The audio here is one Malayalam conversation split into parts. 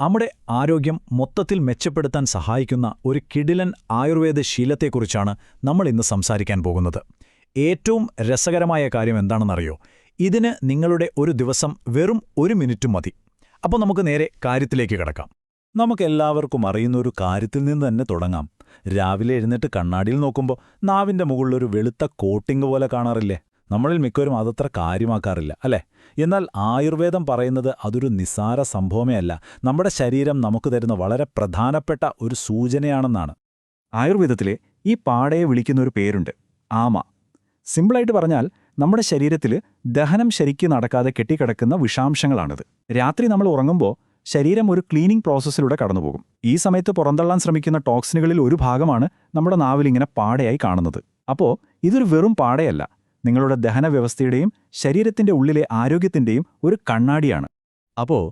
നമ്മുടെ ആരോഗ്യം മൊത്തത്തിൽ മെച്ചപ്പെടുത്താൻ സഹായിക്കുന്ന ഒരു കിടിലൻ ആയുർവേദ ശീലത്തെക്കുറിച്ചാണ് നമ്മൾ ഇന്ന് സംസാരിക്കാൻ പോകുന്നത്. ഏറ്റവും രസകരമായ കാര്യം എന്താണെന്നറിയോ? ഇതിന് നിങ്ങളുടെ ഒരു ദിവസം വെറും ഒരു മിനിറ്റും മതി. അപ്പോൾ നമുക്ക് നേരെ കാര്യത്തിലേക്ക് കിടക്കാം. നമുക്കെല്ലാവർക്കും അറിയുന്ന ഒരു കാര്യത്തിൽ നിന്ന് തന്നെ തുടങ്ങാം. രാവിലെ എഴുന്നേറ്റ് കണ്ണാടിയിൽ നോക്കുമ്പോൾ നാവിന്റെ മുകളിലൊരു വെളുത്ത കോട്ടിംഗ് പോലെ കാണാറില്ലേ? നമ്മളിൽ മിക്കവരും അതത്ര കാര്യമാക്കാറില്ല അല്ലേ? എന്നാൽ ആയുർവേദം പറയുന്നത് അതൊരു നിസാര സംഭവമേ അല്ല. നമ്മുടെ ശരീരം നമുക്ക് തരുന്ന വളരെ പ്രധാനപ്പെട്ട ഒരു സൂചനയാണെന്നാണ്. ആയുർവേദത്തിലെ ഈ പാടയെ വിളിക്കുന്ന ഒരു പേരുണ്ട് ആമ. സിമ്പിളായിട്ട് പറഞ്ഞാൽ നമ്മുടെ ശരീരത്തിൽ ദഹനം ശരിക്ക് നടക്കാതെ കെട്ടിക്കിടക്കുന്ന വിഷാംശങ്ങളാണിത്. രാത്രി നമ്മൾ ഉറങ്ങുമ്പോൾ ശരീരം ഒരു ക്ലീനിംഗ് പ്രോസസ്സിലൂടെ കടന്നുപോകും. ഈ സമയത്ത് പുറന്തള്ളാൻ ശ്രമിക്കുന്ന ടോക്സിനുകളിൽ ഒരു ഭാഗമാണ് നമ്മുടെ നാവിലിങ്ങനെ പാടയായി കാണുന്നത്. അപ്പോൾ ഇതൊരു വെറും പാടയല്ല. നിങ്ങളുടെ ദഹന വ്യവസ്ഥയുടെയും ശരീരത്തിന്റെ ഉള്ളിലെ ആരോഗ്യത്തിന്റെയും ഒരു കണ്ണാടിയാണ്. അപ്പോൾ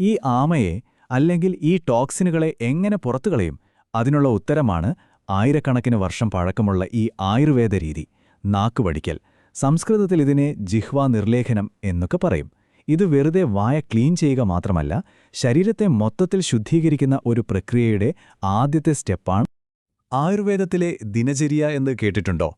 ഈ ആമയെ അല്ലെങ്കിൽ ഈ ടോക്സിനുകളെ എങ്ങനെ പുറത്തുകളയും അതിനുള്ള ഉത്തരമാണ് ആയിരക്കണക്കിന് വർഷം പഴക്കമുള്ള ഈ ആയുർവേദ രീതി നാക്കുവടിക്കൽ. സംസ്കൃതത്തിൽ ഇതിനെ ജിഹ്വാ നിർലേഖനം എന്നൊക്കെ പറയും. ഇത് വെറുതെ വായ ക്ലീൻ ചെയ്യുക മാത്രമല്ല ശരീരത്തെ മൊത്തത്തിൽ ശുദ്ധീകരിക്കുന്ന ഒരു പ്രക്രിയയുടെ ആദ്യത്തെ സ്റ്റെപ്പാണ്. ആയുർവേദത്തിലെ ദിനചര്യ എന്ന് കേട്ടിട്ടുണ്ടോ?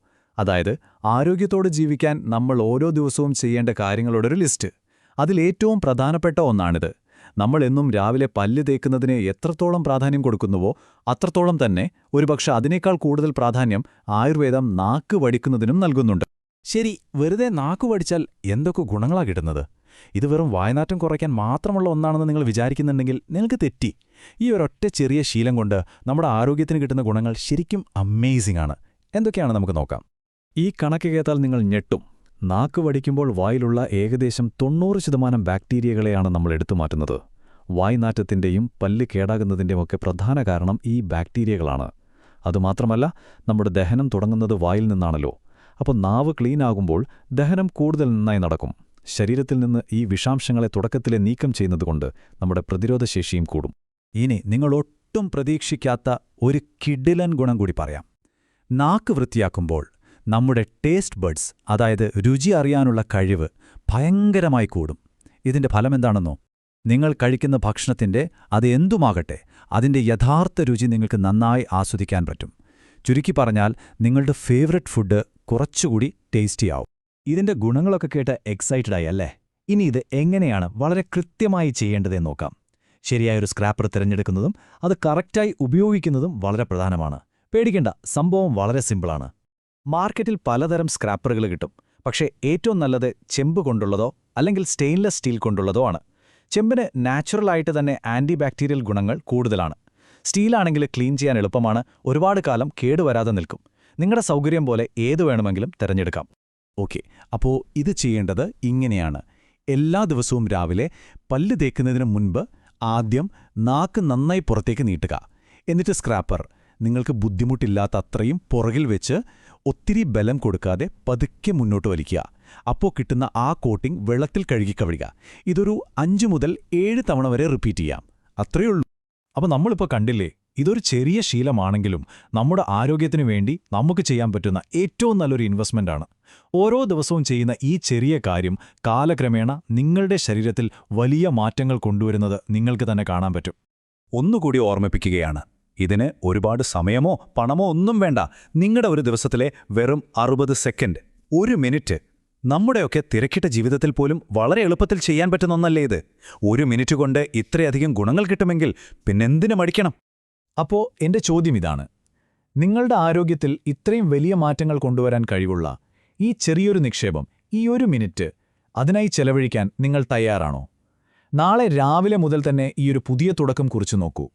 അതായത് ആരോഗ്യത്തോടെ ജീവിക്കാൻ നമ്മൾ ഓരോ ദിവസവും ചെയ്യേണ്ട കാര്യങ്ങളുടെ ഒരു ലിസ്റ്റ്. അതിലേറ്റവും പ്രധാനപ്പെട്ട ഒന്നാണിത്. നമ്മൾ എന്നും രാവിലെ പല്ല് തേക്കുന്നതിന് എത്രത്തോളം പ്രാധാന്യം കൊടുക്കുന്നുവോ അത്രത്തോളം തന്നെ ഒരുപക്ഷെ അതിനേക്കാൾ കൂടുതൽ പ്രാധാന്യം ആയുർവേദം നാക്ക് വടിക്കുന്നതിനും നൽകുന്നുണ്ട്. ശരി വെറുതെ നാക്ക് വടിച്ചാൽ എന്തൊക്കെ ഗുണങ്ങളാ കിട്ടുന്നത്? ഇത് വെറും വായനാറ്റം കുറയ്ക്കാൻ മാത്രമുള്ള ഒന്നാണെന്ന് നിങ്ങൾ വിചാരിക്കുന്നുണ്ടെങ്കിൽ നിങ്ങൾക്ക് തെറ്റി. ഈ ഒരൊറ്റ ചെറിയ ശീലം കൊണ്ട് നമ്മുടെ ആരോഗ്യത്തിന് കിട്ടുന്ന ഗുണങ്ങൾ ശരിക്കും അമേസിംഗ് ആണ്. എന്തൊക്കെയാണ് നമുക്ക് നോക്കാം? ഈ കണക്ക് കേട്ടാൽ നിങ്ങൾ ഞെട്ടും. നാക്ക് വടിക്കുമ്പോൾ വായിലുള്ള ഏകദേശം തൊണ്ണൂറ് ശതമാനം ബാക്ടീരിയകളെയാണ് നമ്മൾ എടുത്തു മാറ്റുന്നത്. വായ്നാറ്റത്തിന്റെയും പല്ല് കേടാകുന്നതിന്റെയുമൊക്കെ പ്രധാന കാരണം ഈ ബാക്ടീരിയകളാണ്. അതുമാത്രമല്ല നമ്മുടെ ദഹനം തുടങ്ങുന്നത് വായിൽ നിന്നാണല്ലോ. അപ്പോൾ നാവ് ക്ലീൻ ആകുമ്പോൾ ദഹനം കൂടുതൽ നന്നായി നടക്കും. ശരീരത്തിൽ നിന്ന് ഈ വിഷാംശങ്ങളെ തുടക്കത്തിലെ നീക്കം ചെയ്യുന്നതുകൊണ്ട് നമ്മുടെ പ്രതിരോധശേഷിയും കൂടും. ഇനി നിങ്ങൾ ഒട്ടും പ്രതീക്ഷിക്കാത്ത ഒരു കിഡിലൻ ഗുണം കൂടി പറയാം. നാക്ക് വൃത്തിയാക്കുമ്പോൾ നമ്മുടെ ടേസ്റ്റ് ബഡ്സ് അതായത് രുചി അറിയാനുള്ള കഴിവ് ഭയങ്കരമായി കൂടും. ഇതിന്റെ ഫലമെന്താണെന്നോ നിങ്ങൾ കഴിക്കുന്ന ഭക്ഷണത്തിന്റെ അത് എന്തുമാകട്ടെ അതിന്റെ യഥാർത്ഥ രുചി നിങ്ങൾക്ക് നന്നായി ആസ്വദിക്കാൻ പറ്റും. ചുരുക്കി പറഞ്ഞാൽ നിങ്ങളുടെ ഫേവററ്റ് ഫുഡ് കുറച്ചുകൂടി ടേസ്റ്റിയാവും ഇതിന്റെ ഗുണങ്ങളൊക്കെ കേട്ട് എക്സൈറ്റഡ് ആയി അല്ലേ? ഇനി ഇത് എങ്ങനെയാണ് വളരെ കൃത്യമായി ചെയ്യേണ്ടതെന്ന് നോക്കാം. ശരിയായൊരു സ്ക്രാപ്പർ തിരഞ്ഞെടുക്കുന്നതും അത് കറക്റ്റായി ഉപയോഗിക്കുന്നതും വളരെ പ്രധാനമാണ്. പേടിക്കേണ്ട സംഭവം വളരെ സിമ്പിളാണ് മാർക്കറ്റിൽ പലതരം സ്ക്രാപ്പറുകൾ കിട്ടും. പക്ഷേ ഏറ്റവും നല്ലത് ചെമ്പ് കൊണ്ടുള്ളതോ അല്ലെങ്കിൽ സ്റ്റെയിൻലെസ് സ്റ്റീൽ കൊണ്ടുള്ളതോ ആണ്. ചെമ്പിന് നാച്ചുറലായിട്ട് തന്നെ ആന്റി ബാക്ടീരിയൽ ഗുണങ്ങൾ കൂടുതലാണ്. സ്റ്റീലാണെങ്കിൽ ക്ലീൻ ചെയ്യാൻ എളുപ്പമാണ്. ഒരുപാട് കാലം കേടുവരാതെ നിൽക്കും. നിങ്ങളുടെ സൗകര്യം പോലെ ഏതു വേണമെങ്കിലും തിരഞ്ഞെടുക്കാം. ഓക്കെ അപ്പോൾ ഇത് ചെയ്യേണ്ടത് ഇങ്ങനെയാണ്. എല്ലാ ദിവസവും രാവിലെ പല്ല് തേക്കുന്നതിന് മുൻപ് ആദ്യം നാക്ക് നന്നായി പുറത്തേക്ക് നീട്ടുക. എന്നിട്ട് സ്ക്രാപ്പർ നിങ്ങൾക്ക് ബുദ്ധിമുട്ടില്ലാത്ത അത്രയും പുറകിൽ വെച്ച് ഒത്തിരി ബലം കൊടുക്കാതെ പതുക്കെ മുന്നോട്ട് വലിക്കുക. അപ്പോൾ കിട്ടുന്ന ആ കോട്ടിംഗ് വെള്ളത്തിൽ കഴുകി കവിഴുക ഇതൊരു അഞ്ചു മുതൽ ഏഴ് തവണ വരെ റിപ്പീറ്റ് ചെയ്യാം. അത്രയുള്ളൂ അപ്പോൾ നമ്മളിപ്പോൾ കണ്ടില്ലേ ഇതൊരു ചെറിയ ശീലമാണെങ്കിലും നമ്മുടെ ആരോഗ്യത്തിനു വേണ്ടി നമുക്ക് ചെയ്യാൻ പറ്റുന്ന ഏറ്റവും നല്ലൊരു ഇൻവെസ്റ്റ്മെന്റാണ് ഓരോ ദിവസവും ചെയ്യുന്ന ഈ ചെറിയ കാര്യം കാലക്രമേണ നിങ്ങളുടെ ശരീരത്തിൽ വലിയ മാറ്റങ്ങൾ കൊണ്ടുവരുന്നത് നിങ്ങൾക്ക് തന്നെ കാണാൻ പറ്റും. ഒന്നുകൂടി ഓർമ്മിപ്പിക്കുകയാണ്. ഇതിന് ഒരുപാട് സമയമോ പണമോ ഒന്നും വേണ്ട. നിങ്ങളുടെ ഒരു ദിവസത്തിലെ വെറും അറുപത് സെക്കൻഡ്. ഒരു മിനിറ്റ്. നമ്മുടെയൊക്കെ തിരക്കിട്ട ജീവിതത്തിൽ പോലും വളരെ എളുപ്പത്തിൽ ചെയ്യാൻ പറ്റുന്ന ഒന്നല്ലേ ഇത്? ഒരു മിനിറ്റ് കൊണ്ട് ഇത്രയധികം ഗുണങ്ങൾ കിട്ടുമെങ്കിൽ പിന്നെന്തിനു മടിക്കണം? അപ്പോ എന്റെ ചോദ്യം ഇതാണ്. നിങ്ങളുടെ ആരോഗ്യത്തിൽ ഇത്രയും വലിയ മാറ്റങ്ങൾ കൊണ്ടുവരാൻ കഴിവുള്ള ഈ ചെറിയൊരു നിക്ഷേപം ഈ ഒരു മിനിറ്റ് അതിനായി ചെലവഴിക്കാൻ നിങ്ങൾ തയ്യാറാണോ? നാളെ രാവിലെ മുതൽ തന്നെ ഈ ഒരു പുതിയ തുടക്കം കുറിച്ചു നോക്കൂ.